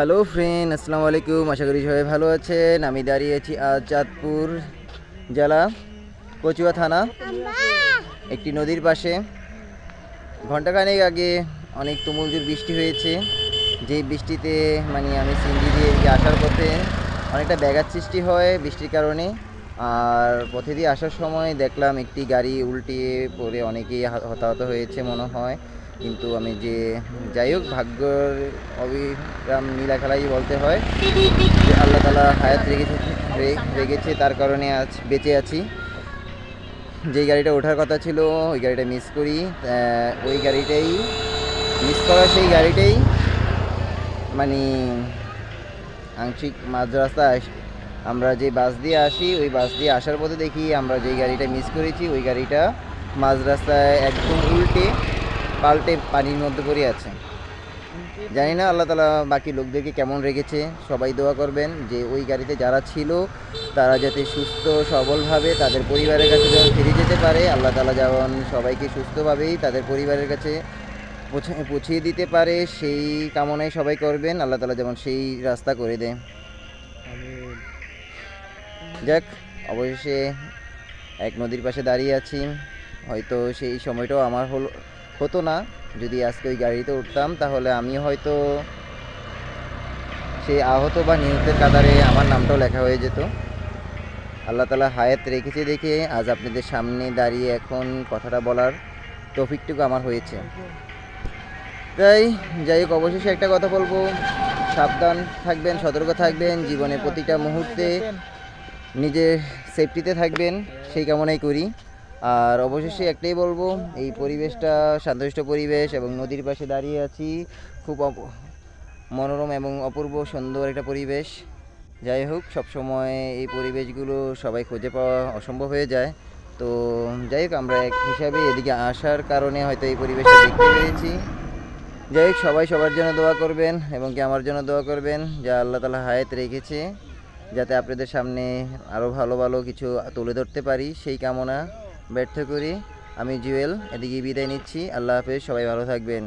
Hello friend, আসসালামু আলাইকুম। আশা করি সবাই ভালো আছেন। আমি দাঁড়িয়ে আছি আজ চাঁদপুর জেলা কচুয়া থানা, একটি নদীর পাশে। ঘন্টাখানেক আগে অনেক তুমুলজোর বৃষ্টি হয়েছে। যেই বৃষ্টিতে মানে আমি সিন্দি দিয়ে আসার পথে অনেকটা ব্যাঘাত সৃষ্টি হয় বৃষ্টির কারণে। আর পথে দিয়ে আসার সময় দেখলাম একটি গাড়ি উল্টিয়ে পড়ে অনেকেই হতাহত হয়েছে মনে হয়। কিন্তু আমি যে যাই হোক ভাগ্যর অবিরাম নীলা খেলাই বলতে হয়, যে আল্লাহ তালা হায়াত রেখেছে রেখেছে, তার কারণে আজ বেঁচে আছি। যেই গাড়িটা ওঠার কথা ছিল, ওই গাড়িটা মিস করি ওই গাড়িটাই মিস করা সেই গাড়িটাই মানে আংশিক মাঝ রাস্তায় আমরা যে বাস দিয়ে আসি, ওই বাস দিয়ে আসার পথে দেখি আমরা যেই গাড়িটা মিস করেছি, ওই গাড়িটা মাঝ রাস্তায় একদম উল্টে পাল্টে পানির মধ্যে পড়ে আছে। জানি না, আল্লাহ তালা বাকি লোকদেরকে কেমন রেখেছে। সবাই দোয়া করবেন যে ওই গাড়িতে যারা ছিল, তারা যাতে সুস্থ, সবলভাবে তাদের পরিবারের কাছে যেন ফিরে যেতে পারে। আল্লাহ তালা যেমন সবাইকে সুস্থভাবেই তাদের পরিবারের কাছে পৌঁছে, পৌঁছিয়ে দিতে পারে, সেই কামনায় সবাই করবেন। আল্লাহ তালা যেমন সেই রাস্তা করে দেয়। যাক, অবশেষে এক নদীর পাশে দাঁড়িয়ে আছি। হয়তো সেই সময়টাও আমার হলো হতো না। যদি আজকে ওই গাড়িতে উঠতাম, তাহলে আমি হয়তো সেই আহত বা নিহতের কাতারে আমার নামটাও লেখা হয়ে যেত। আল্লাহ তালা হায়াত রেখেছে দেখে আজ আপনাদের সামনে দাঁড়িয়ে এখন কথাটা বলার তৌফিকটুকু আমার হয়েছে। তাই, যাই হোক, অবশেষে একটা কথা বলব। সাবধান থাকবেন, সতর্ক থাকবেন জীবনে প্রতিটা মুহূর্তে নিজের সেফটিতে থাকবেন। সেই কামনাই করি। আর অবশেষে একটাই বলব, এই পরিবেশটা, শান্তশিষ্ট পরিবেশ এবং নদীর পাশে দাঁড়িয়ে আছি, খুব মনোরম এবং অপূর্ব সুন্দর একটা পরিবেশ। যাই হোক, সবসময় এই পরিবেশগুলো সবাই খুঁজে পাওয়া অসম্ভব হয়ে যায়। তো যাই হোক, আমরা এক হিসাবে এদিকে আসার কারণে হয়তো এই পরিবেশটা দেখতে পেরেছি যাই হোক, সবাই সবার জন্য দোয়া করবেন এবং কি আমার জন্য দোয়া করবেন, যা আল্লাহ তালা হায়াত রেখেছে, যাতে আপনাদের সামনে আরও ভালো ভালো কিছু তুলে ধরতে পারি সেই কামনা। ব্যর্থ করি আমি জুয়েল এদিকে বিদায় নিচ্ছি। আল্লাহ হাফেজ সবাই ভালো থাকবেন।